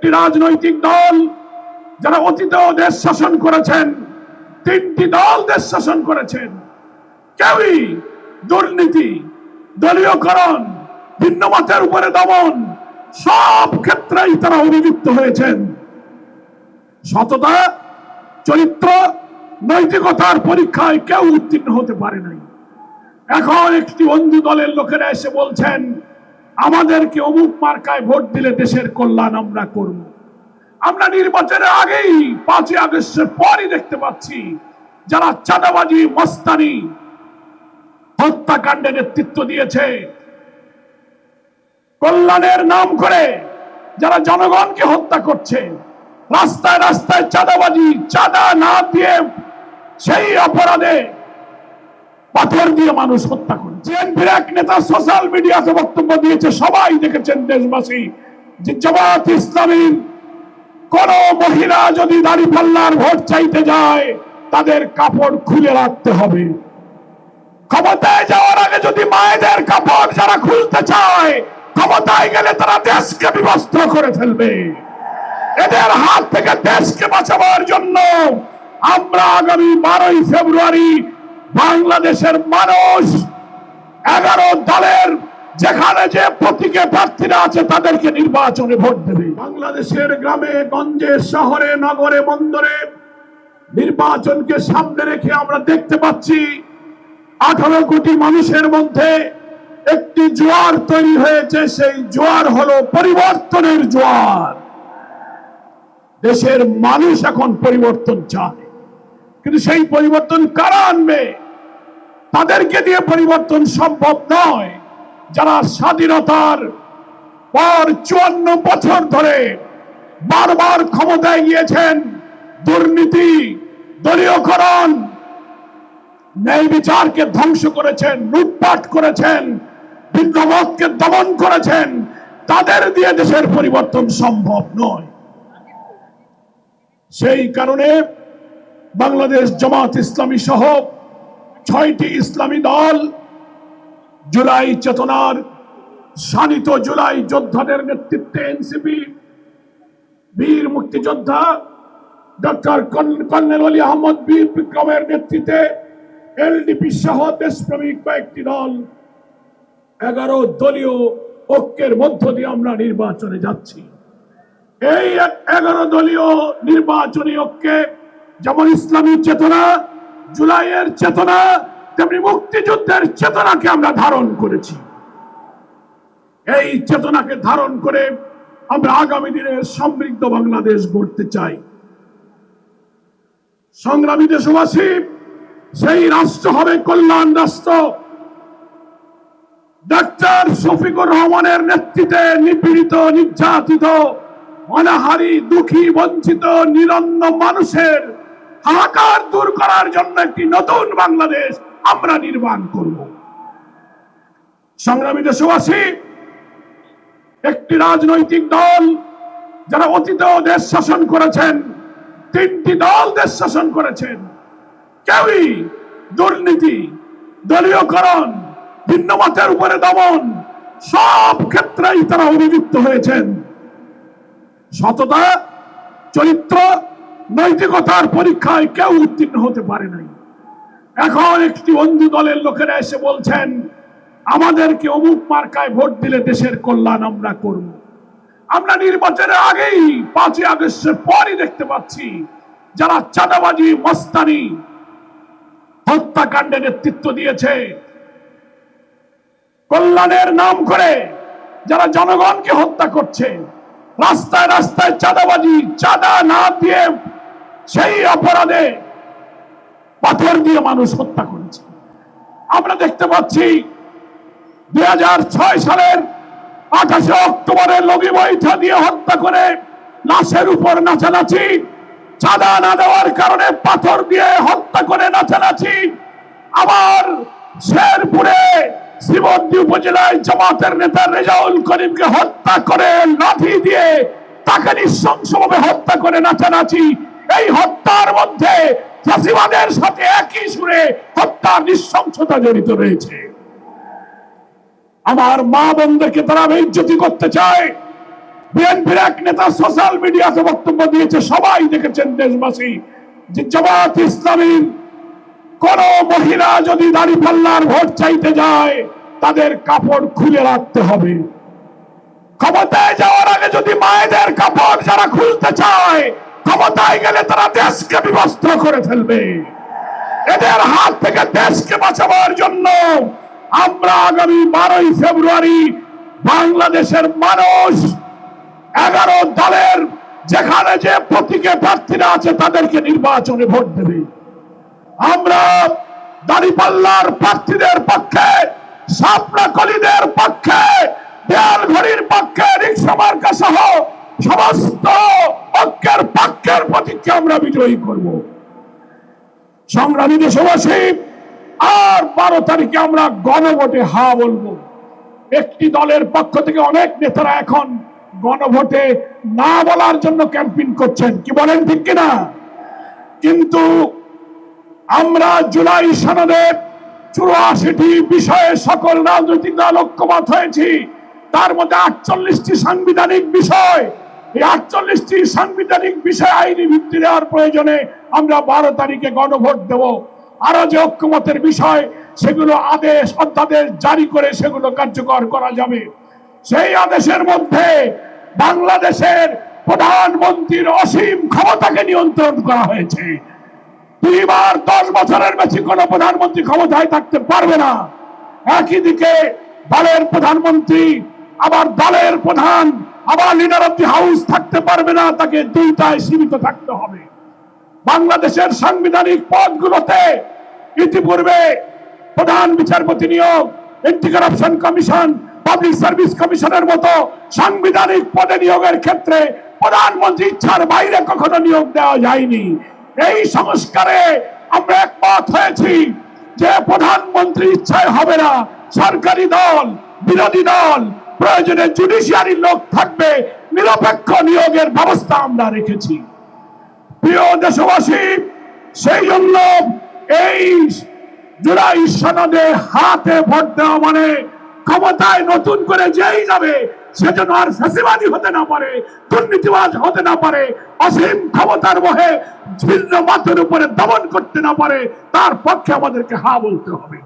একটি রাজনৈতিক দল যারা অতীতেও দেশ শাসন করেছেন, তিনটি দল দেশ শাসন করেছেন। কেউই দুর্নীতি, দলীয়করণ, ভিন্ন মতের উপরে দমন সব ক্ষেত্রেই তারা অভিযুক্ত হয়েছেন। সততা, চরিত্র, নৈতিকতার পরীক্ষায় কেউ উত্তীর্ণ হতে পারে নাই। এখন একটি বন্ধু দলের লোকেরা এসে বলছেন আমাদেরকে অমুক মার্কায় ভোট দিলে দেশের কল্যাণ আমরা করব। আমরা নির্বাচনের আগেই পাঁচই আগস্টের পরই দেখতে পাচ্ছি যারা চাঁদাবাজি, মস্তানি, হত্যাকাণ্ডে নেতৃত্ব দিয়েছে। কল্যাণের নাম করে যারা জনগণকে হত্যা করছে, রাস্তায় রাস্তায় চাঁদাবাজি, চাঁদা না দিয়ে সেই অপরাধে পাথর দিয়ে মানুষ হত্যা বিএনপির এক নেতা সোশ্যাল মিডিয়াতে বক্তব্য দিয়েছে, সবাই দেখেছেন দেশবাসী, যে জামাত ইসলামীর কোন মহিলা যদি দাড়ি পাল্লার ভোট চাইতে যায়, তাদের কাপড় খুলে রাখতে হবে। ক্ষমতায় যাওয়ার আগে যদি মায়েদের কাপড় যারা খুলতে চায়, ক্ষমতায় গেলে তারা দেশকে বিবস্ত্র করে ফেলবে। এদের হাত থেকে দেশকে বাঁচাবার জন্য আমরা আগামী বারোই ফেব্রুয়ারি বাংলাদেশের মানুষ এগারো দলের যেখানে যে প্রতীকে প্রার্থীরা আছে, তাদেরকে নির্বাচনে ভোট দেবে। বাংলাদেশের গ্রামে, গঞ্জে, শহরে, নগরে, বন্দরে নির্বাচনকে সামনে রেখে আমরা দেখতে পাচ্ছি আঠারো কোটি মানুষের মধ্যে একটি জোয়ার তৈরি হয়েছে। সেই জোয়ার হলো পরিবর্তনের জোয়ার। দেশের মানুষ এখন পরিবর্তন চায়। কিন্তু সেই পরিবর্তন কারা আনবে? তাদেরকে দিয়ে পরিবর্তন সম্ভব নয়। যারা স্বাধীনতার পর চুয়ান্ন বছর ধরে বারবার ক্ষমতায় গিয়েছেন, দুর্নীতি, দলীয়করণ, ন্যায় বিচারকে ধ্বংস করেছেন, লুটপাট করেছেন বিদ্রোহকে দমন করেছেন, তাদের দিয়ে দেশের পরিবর্তন সম্ভব নয়। সেই কারণে বাংলাদেশ জামাত ইসলামী সহ ছয়টি ইসলামী দল জুলাই চেতনার শানিত জুলাই যোদ্ধাদের নেতৃত্বে এনসিপি, বীর মুক্তিযোদ্ধা, ডক্টর কর্নেল আলী আহমদ বীর বিক্রমের নেতৃত্বে এলডিপি সহ দেশপ্রেমিক কয়েকটি দল। এগারো দলীয় ঐক্যের মধ্য দিয়ে আমরা নির্বাচনে যাচ্ছি। এই এগারো দলীয় নির্বাচনী ঐক্যে যেমন ইসলামী চেতনা জুলাইয়ের চেতনা, তেমনি মুক্তিযুদ্ধের চেতনাকে আমরা ধারণ করেছি। এই চেতনাকে ধারণ করে আমরা আগামী দিনে সমৃদ্ধ বাংলাদেশ গড়তে চাই। সংগ্রামী দেশবাসী, সেই রাষ্ট্র হবে কল্যাণ রাষ্ট্র। ডাক্তার শফিকুর রহমানের নেতৃত্বে নিপীড়িত, নির্যাতিত, অনাহারি, দুঃখী, বঞ্চিত, নিরন্ন মানুষের হাহাকার দূর করার জন্য একটি নতুন বাংলাদেশ আমরা নির্মাণ করব। সংগ্রামী দেশবাসী, একটি রাজনৈতিক দল যারা অতীতেও দেশ শাসন করেছেন, তিনটি দল দেশ শাসন করেছেন। কেউই দুর্নীতি, দলীয়করণ ভিন্ন মতের উপরে দমন সব ক্ষেত্রেই তারা অভিযুক্ত হয়েছেন। সততা, চরিত্র নৈতিকতার পরীক্ষায় কেউ উত্তীর্ণ হতে পারে নাই। এখন একটি বন্ধু দলের লোকেরা এসে বলছেন, আমাদেরকে অমুক মার্কায় ভোট দিলে দেশের কল্যাণ আমরা করব। আমরা নির্বাচনের আগেই পাঁচই আগস্টের পরই দেখতে পাচ্ছি, যারা চাঁদাবাজি, মস্তানি, হত্যাকাণ্ডে নেতৃত্ব দিয়েছে, কল্যাণের নাম করে যারা জনগণকে হত্যা করছে, রাস্তায় রাস্তায় চাঁদাবাজি, চাঁদা না দিয়ে সেই অপরাধে পাথর দিয়ে মানুষ হত্যা করেছে। আমরা দেখতে পাচ্ছি দু হাজার ছয় সালের আঠাশে অক্টোবরের লগি বৈঠা দিয়ে হত্যা করে লাশের উপর নাচানাচি, চাঁদা না দেওয়ার কারণে পাথর দিয়ে হত্যা করে নাচানাচি। আবার শেরপুরে শ্রীমন্দি উপজেলায় জামাতের নেতা রেজাউল করিমকে হত্যা করে লাঠি দিয়ে তাকে নৃশংসভাবে হত্যা করে নাচানাচি। এই হত্যার মধ্যে ফাঁসিবাদের সাথে একই সুরে হত্যার নৃশংসতা জড়িত রয়েছে। আমার মা বোনদেরকে তারা বেজ্জতি করতে চায়। বিএনপির এক নেতা সোশ্যাল মিডিয়াতে বক্তব্য দিয়েছে, সবাই দেখেছেন দেশবাসী, যে জামাত ইসলামীর কোন মহিলা যদি দাড়ি ভোট চাইতে যায়, তাদের কাপড় খুলে রাখতে হবে। ক্ষমতায় যাওয়ার আগে যদি মায়েদের কাপড় যারা খুলতে চায় ক্ষমতায় গেলে তারা দেশকে বিবস্ত্র করে ফেলবে। এদের হাত থেকে দেশকে বাঁচাবার জন্য আমরা আগামী বারোই ফেব্রুয়ারি বাংলাদেশের মানুষ এগারো দলের যেখানে যে প্রতীকে প্রার্থীরা আছে তাদেরকে নির্বাচনে ভোট দেবে। আমরা দাঁড়িপাল্লার প্রার্থীদের পক্ষে সাপনা কলিদের পক্ষে দেয়াল ঘড়ির পক্ষে রিক্সা মার্কা সহ সমস্ত পক্ষের পক্ষের প্রতীককে আমরা বিজয়ী করব। সংগ্রামী দেশবাসী, আর বারো তারিখে আমরা গণভোটে হা বলব। একটি দলের পক্ষ থেকে অনেক নেতারা এখন গণভোটে না বলার জন্য ক্যাম্পেইন করছেন। কি বলেন ঠিক কিনা? কিন্তু আমরা জুলাই সনদের চুরাশিটি বিষয়ে সকল রাজনৈতিক দল ঐক্যমত হয়েছি। তার মধ্যে আটচল্লিশটি সাংবিধানিক বিষয় এই আটচল্লিশটি সাংবিধানিক বিষয় আইনি ভিত্তি দেওয়ার প্রয়োজনে আমরা বারো তারিখে গণভোট দেব। আরও যে ঐক্যমতের বিষয়, সেগুলো আদেশ, অধ্যাদেশ জারি করে সেগুলো কার্যকর করা যাবে। সেই আদেশের মধ্যে বাংলাদেশের প্রধানমন্ত্রীর অসীম ক্ষমতাকে নিয়ন্ত্রণ করা হয়েছে। দুইবার দশ বছরের বেশি কোন প্রধানমন্ত্রী ক্ষমতায় থাকতে পারবে না। একই দিকে দলের প্রধানমন্ত্রী, আবার দলের প্রধান আবার লিডার অফ দি হাউস থাকতে পারবে না, তাকে দুইটায় সীমিত থাকতে হবে। বাংলাদেশের সাংবিধানিক পদগুলোতে ইতিপূর্বে প্রধান বিচারপতি নিয়োগ anti corruption commission public service কমিশনের মতো সাংবিধানিক পদে নিয়োগের ক্ষেত্রে প্রধানমন্ত্রী ইচ্ছার বাইরে কখনো নিয়োগ দেওয়া যায়নি। এই সংস্কারে আমরা একমত হয়েছি যে প্রধানমন্ত্রী ইচ্ছায় হবে না সরকারি দল, বিরোধী দল প্রয়োজনে জুডিশিয়ারি লোক থাকবে, নিরপেক্ষ নিয়োগের ব্যবস্থা আমরা রেখেছি। প্রিয় দেশবাসী সেই জন্য এই জুলাই সনদে হাতে ভোট দেওয়া মানে ক্ষমতায় নতুন করে যেই যাবে সেজন্য আর ফেসিবাদী হতে না পারে, দুর্নীতিবাজ হতে না পারে, অসীম ক্ষমতার বহে ভিন্ন মাথের উপরে দমন করতে না পারে, তার পক্ষে আমাদেরকে হা বলতে হবে।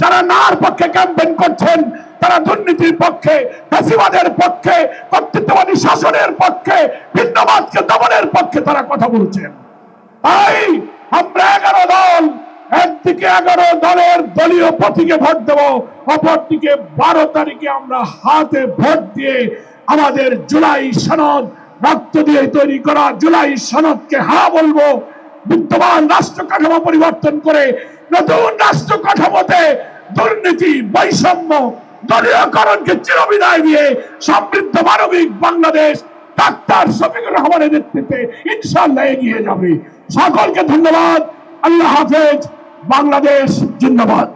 যারা নার পক্ষে ক্যাম্পেইন করছেন তারা দুর্নীতির পক্ষে ফেসিবাদের পক্ষে, কর্তৃত্ববাদী শাসনের পক্ষে, ভিন্নবাদকে দমনের পক্ষে তারা কথা বলছেন তাই আমরা এগারো দল, একদিকে এগারো দলের দলীয় প্রতীকে ভোট দেব, অপরদিকে বারো তারিখে আমরা হাতে ভোট দিয়ে আমাদের জুলাই সনদ, রক্ত দিয়ে তৈরি করা জুলাই সনদকে হা বলব। বিদ্যমান রাষ্ট্র কাঠামো পরিবর্তন করে নতুন রাষ্ট্র কাঠামোতে দুর্নীতি, বৈষম্য দলীয়করণকে চিরবিদায় দিয়ে সমৃদ্ধ মানবিক বাংলাদেশ ডাক্তার শফিকুর রহমানের নেতৃত্বে ইনশাল্লাহ এগিয়ে যাবে। সকলকে ধন্যবাদ। আল্লাহ হাফেজ। বাংলাদেশ জিন্দাবাদ।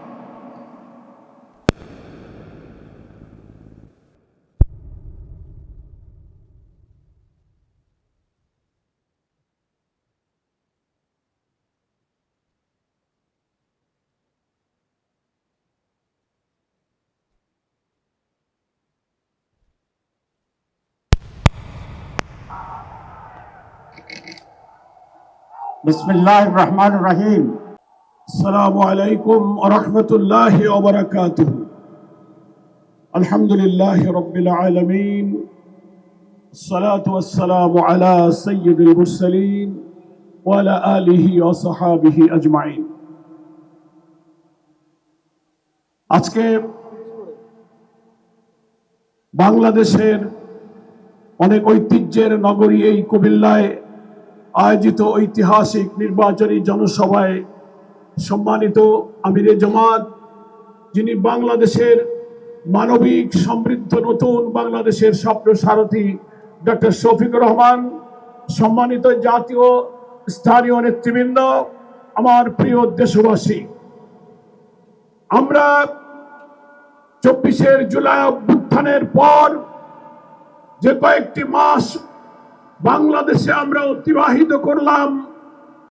بسم الله الرحمن الرحيم السلام عليكم ورحمة الله وبركاته الحمد لله رب العالمين الصلاة والسلام على سيد المرسلين وعلى آله وصحابه أجمعين আজকে বাংলাদেশের অনেক ঐতিহ্যের নগরী এই কুমিল্লায় আয়োজিত ঐতিহাসিক নির্বাচনী জনসভায় সম্মানিত আমিরে জামাত, যিনি বাংলাদেশের মানবিক সমৃদ্ধ নতুন বাংলাদেশের স্বপ্ন সারথী ডক্টর শফিকুর রহমান, সম্মানিত জাতীয় স্থানীয় নেতৃবৃন্দ, আমার প্রিয় দেশবাসী। আমরা চব্বিশের জুলাই অভ্যুত্থানের পর যে কয়েকটি মাস বাংলাদেশে আমরা অতিবাহিত করলাম।